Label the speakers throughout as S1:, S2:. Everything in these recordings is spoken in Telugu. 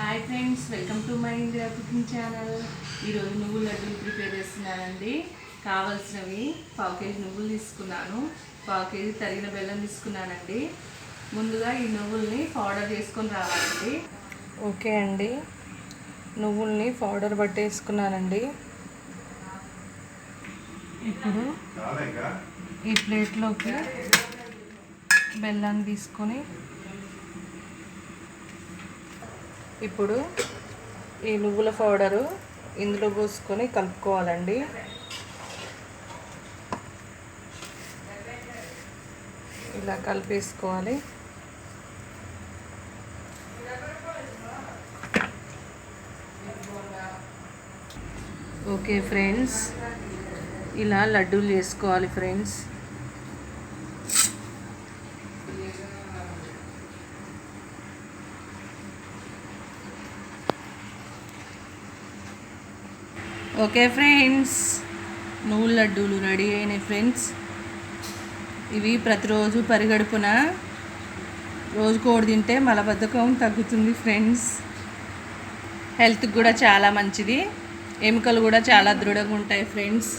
S1: Hi friends welcome to my India cooking channel ఈరోజు నువ్వుల లడ్డూలు ప్రిపేర్ చేస్తున్నానండి. కావాల్సినవి పావు కేజీ నువ్వులు తీసుకున్నాను. పావు కేజీ తరిగిన బెల్లం తీసుకున్నానండి. ముందుగా ఈ నువ్వుల్ని పౌడర్ చేసుకొని రావాలండి. ఓకే అండి. నువ్వుల్ని పౌడర్ పట్టేసుకున్నానండి. ఇప్పుడు ఈ ప్లేట్లోకి బెల్లాన్ని తీసుకొని ఇప్పుడు ఈ నువ్వుల పౌడరు ఇందులో పోసుకొని కలుపుకోవాలండి. ఇలా కలిపేసుకోవాలి. ఓకే ఫ్రెండ్స్ ఇలా లడ్డూలు చేసుకోవాలి ఫ్రెండ్స్. ఓకే ఫ్రెండ్స్ నువ్వుల లడ్డూలు రెడీ అయినాయి ఫ్రెండ్స్. ఇవి ప్రతిరోజు పరిగడుపున రోజు కోడి తింటే మలబద్ధకం తగ్గుతుంది ఫ్రెండ్స్. హెల్త్కి కూడా చాలా మంచిది. ఎముకలు కూడా చాలా దృఢంగా ఉంటాయి ఫ్రెండ్స్.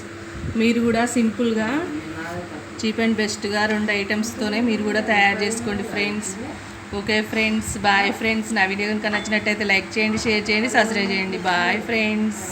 S1: మీరు కూడా సింపుల్గా చీప్ అండ్ బెస్ట్గా రెండు ఐటమ్స్తోనే మీరు కూడా తయారు చేసుకోండి friends. Okay friends bye friends. నా వీడియో కనుక నచ్చినట్టయితే లైక్ చేయండి షేర్ చేయండి సబ్స్క్రైబ్ చేయండి. Bye friends.